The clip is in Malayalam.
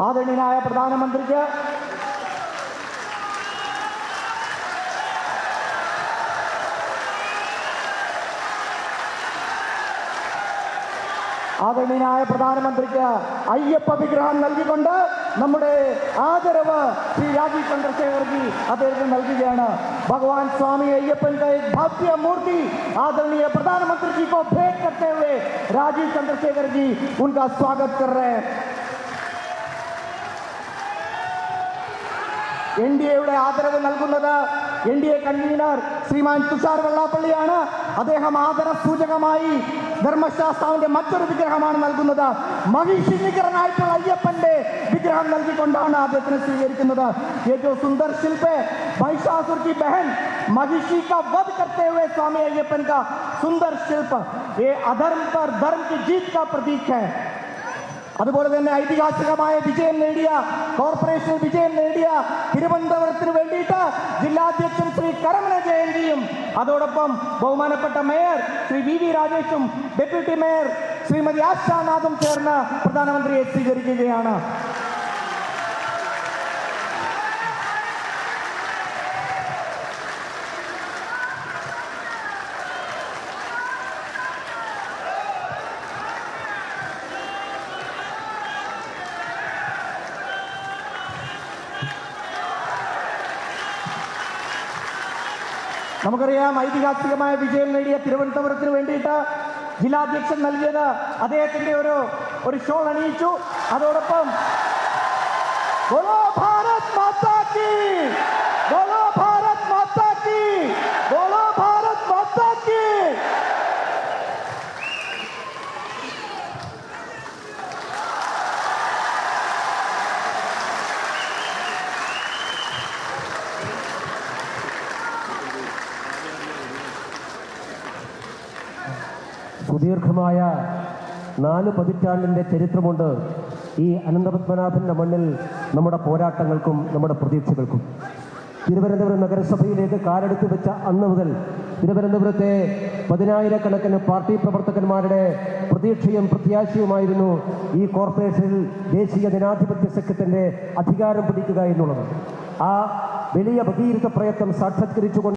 ആദരണീയനായ പ്രധാനമന്ത്രിക്ക് ആദരണീയനായ പ്രധാനമന്ത്രിക്ക് അയ്യപ്പ വിഗ്രഹം നൽകിക്കൊണ്ട് നമ്മുടെ ആദരവ് ശ്രീ രാജീവ് ചന്ദ്രശേഖർ ജി അദ്ദേഹത്തിന് നൽകുകയാണ് भगवान स्वामी अय्यपन का एक भव्य मूर्ति आदरणीय प्रधानमंत्री जी को भेंट करते हुए राजीव चंद्रशेखर जी उनका स्वागत कर रहे हैं എൻ ഡി എയുടെ ആദരവ് നൽകുന്നത് N D A convener Shriman Thushar വെള്ളാപ്പള്ളിയാണ് അദ്ദേഹം ആദര സൂചകമായി ധർമ്മശാസ്താവിന്റെ മറ്റൊരു വിഗ്രഹമാണ് നൽകുന്നത് മഹിഷി നികരനായിട്ടുള്ള അയ്യപ്പന്റെ വിഗ്രഹം നൽകിക്കൊണ്ടാണ് അദ്ദേഹത്തിന് സ്വീകരിക്കുന്നത് ये जो सुंदर शिल्प है महिषासुर की बहन महिषी का वध करते हुए स्वामी अय्यपन का सुंदर शिल्प ये अधर्म पर धर्म की जीत का प्रतीक है അതുപോലെ തന്നെ ഐതിഹാസികമായ വിജയം നേടിയ കോർപ്പറേഷൻ വിജയം നേടിയ തിരുവനന്തപുരത്തിന് വേണ്ടിയിട്ട് ജില്ലാധ്യക്ഷൻ ശ്രീ കരമന ജയന്തിയും അതോടൊപ്പം ബഹുമാനപ്പെട്ട മേയർ ശ്രീ വി വി രാജേഷും ഡെപ്യൂട്ടി മേയർ ശ്രീമതി ആശാനാഥും ചേർന്ന് പ്രധാനമന്ത്രിയെ സ്വീകരിക്കുകയാണ്. നമുക്കറിയാം ഐതിഹാസികമായ വിജയം നേടിയ തിരുവനന്തപുരത്തിന് വേണ്ടിയിട്ട് ജില്ലാധ്യക്ഷൻ നൽകിയത് അദ്ദേഹത്തിന്റെ ഒരു ഒരു ഷോൾ അണിയിച്ചു. അതോടൊപ്പം ഭാരത് സുദീർഘമായ നാല് പതിറ്റാണ്ടിന്റെ ചരിത്രമുണ്ട് ഈ അനന്തപത്മനാഭന്റെ മണ്ണിൽ നമ്മുടെ പോരാട്ടങ്ങൾക്കും നമ്മുടെ പ്രതീക്ഷകൾക്കും. തിരുവനന്തപുരം നഗരസഭയിലേക്ക് കാലെടുത്ത് വെച്ച അന്ന് മുതൽ തിരുവനന്തപുരത്തെ പതിനായിരക്കണക്കിന് പാർട്ടി പ്രവർത്തകന്മാരുടെ പ്രതീക്ഷയും പ്രത്യാശയുമായിരുന്നു ഈ കോർപ്പറേഷനിൽ ദേശീയ ജനാധിപത്യ സഖ്യത്തിന്റെ അധികാരം പിടിക്കുക എന്നുള്ളത്. ആ വലിയ ഭഗീരഥ പ്രയത്നം സാക്ഷാത്കരിച്ചുകൊണ്ട്